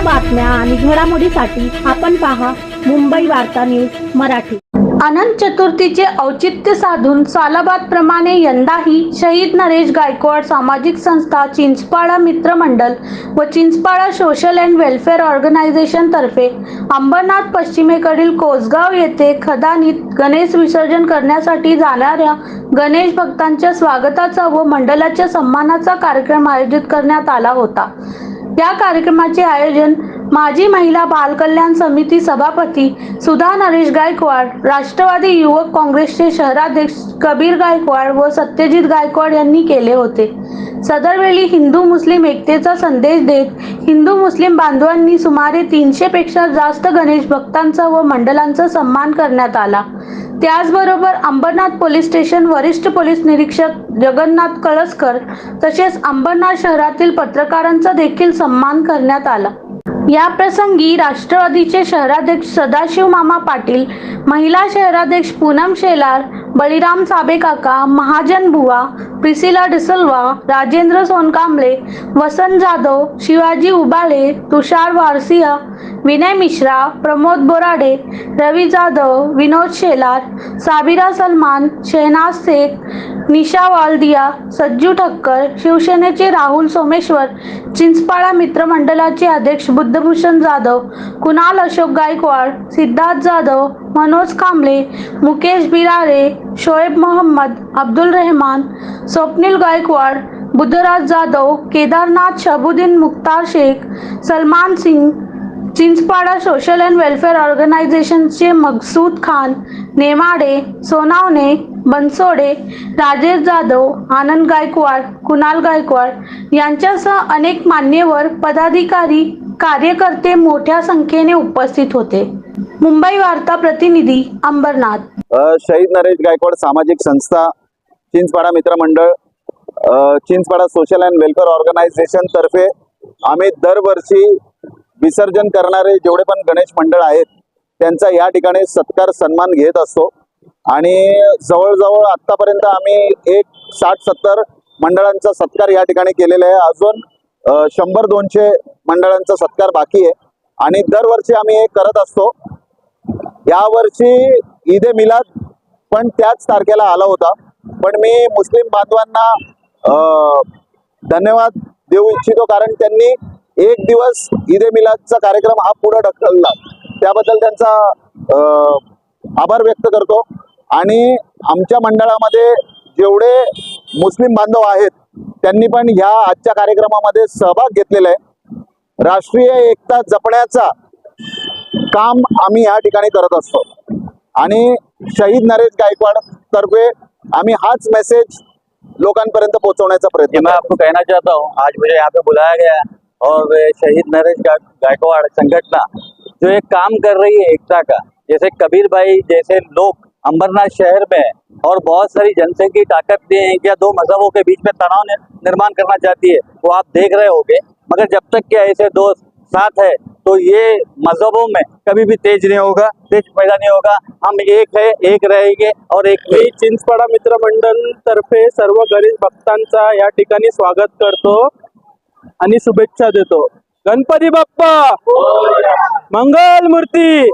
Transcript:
बातम्या आणि घडामोडीसाठी आपण पहा मुंबई वार्ता न्यूज मराठी. अनंत चतुर्थीचे औचित्य साधून सालाबाद प्रमाणे यंदाही शहीद नरेश गायकवाड सामाजिक संस्था चिंचपाडा मित्र मंडल व Chinchpada social and welfare organisation तर्फे अंबरनाथ पश्चिमेकडील कोसगाव येथे खदानीत गणेश विसर्जन करण्यासाठी जाणाऱ्या गणेश भक्तांच्या स्वागताचा व मंडळाच्या सन्मानाचा कार्यक्रम आयोजित करण्यात आला होता. या कार्यक्रमाचे आयोजन माजी महिला बालकल्याण समिती सभापती सुधा नरेश गायकवाड राष्ट्रवादी युवक काँग्रेसचे शहराध्यक्ष कबीर गायकवाड व सत्यजित गायकवाड यांनी केले होते. सदरवेळी हिंदू मुस्लिम एकतेचा संदेश देत हिंदू मुस्लिम बांधवांनी सुमारे तीनशे पेक्षा जास्त गणेश भक्तांचा व मंडळांचा सन्मान करण्यात आला. त्याचबरोबर अंबरनाथ पोलीस स्टेशन वरिष्ठ पोलीस निरीक्षक जगन्नाथ कळसकर तसेच अंबरनाथ शहरातील पत्रकारांचा देखील सन्मान करण्यात आला. या प्रसंगी राष्ट्रवादीचे शहराध्यक्ष सदाशिव मामा पाटील महिला शहराध्यक्ष पूनम शेलार बळीराम साबेकाका महाजन बुवा प्रिसिला डिसल्वा राजेंद्र सोनकांबळे वसंत जाधव शिवाजी उबाळे तुषार वारसिया विनय मिश्रा प्रमोद बोराडे रवी जाधव विनोद शेलार साबिरा सलमान शेहनाज शेख निशा वालदिया सज्जू ठक्कर शिवसेनेचे राहुल सोमेश्वर चिंचपाळा मित्रमंडळाचे अध्यक्ष Buddhabhushan Jadhav Kunal Ashok Gaikwad Siddharth Jadhav Manoj Kamble Mukesh Birare Shoaib Mohammed Abdul Rahman Swapnil Gaikwad Buddharaj Jadhav Kedarnath Shabuddin Mukhtar Shaikh Salman Singh Chinchpada social and welfare ऑर्गनायझेशनचे मकसूद खान नेमाडे सोनावणे बनसोडे राजेश जाधव आनंद गायकवाड कुणाल गायकवाड यांच्यासह अनेक मान्यवर पदाधिकारी कार्यकर्ते मोठ्या संख्येने उपस्थित होते. मुंबई वार्ता प्रतिनिधी अंबरनाथ. शहीद नरेश गायकवाड सामाजिक संस्था चिंचपाडा मित्र मंडळ. Chinchpada social and welfare organisation तर्फे आम्ही दरवर्षी विसर्जन करणारे जेवढे पण गणेश मंडळ आहेत त्यांचा या ठिकाणी सत्कार सन्मान घेत असतो. आणि जवळजवळ आतापर्यंत आम्ही एक साठ सत्तर मंडळांचा सत्कार या ठिकाणी केलेला आहे. अजून शंभर दोनशे मंडळांचा सत्कार बाकी आहे. आणि दरवर्षी आम्ही हे करत असतो. यावर्षी ईद ए मिलाद पण त्याच तारखेला आला होता. पण मी मुस्लिम बांधवांना धन्यवाद देऊ इच्छितो कारण त्यांनी एक दिवस ईद ए मिलादचा कार्यक्रम हा पुढे ढकलला त्याबद्दल त्यांचा आभार व्यक्त करतो. आणि आमच्या मंडळामध्ये जेवढे मुस्लिम बांधव आहेत त्यांनी पण ह्या आजच्या कार्यक्रमामध्ये सहभाग घेतलेला आहे. राष्ट्रीय एकता जपण्याचा काम आम्ही या ठिकाणी करत असतो. आणि शहीद नरेश गायकवाड तर्फे आम्ही हाच मेसेज लोकांपर्यंत पोहोचवण्याचा प्रयत्न मैं आपको कहना चाहता? हूँ आज मुझे यहाँ पे बुलाया गया. है और शहीद नरेश गायकवाड़ संगठना जो एक काम कर रही है एकता का जैसे कबीर भाई जैसे लोग अंबरनाथ शहर में और बहुत सारी जनसंख्या की ताकत भी है क्या दो मजहबों के बीच में तनाव निर्माण करना चाहती है वो आप देख रहे होगे। मगर जब तक के ऐसे दोस्त साथ है तो ये मजहबों में कभी भी तेज नहीं होगा तेज पैदा नहीं होगा। हम एक है एक रहेंगे और एक चिंचपाडा मित्र मंडळ तर्फे सर्व गणेश भक्तांचा या ठिकाणी स्वागत करतो. आणि शुभेच्छा देतो. गणपती बाप्पा! मंगल मूर्ती!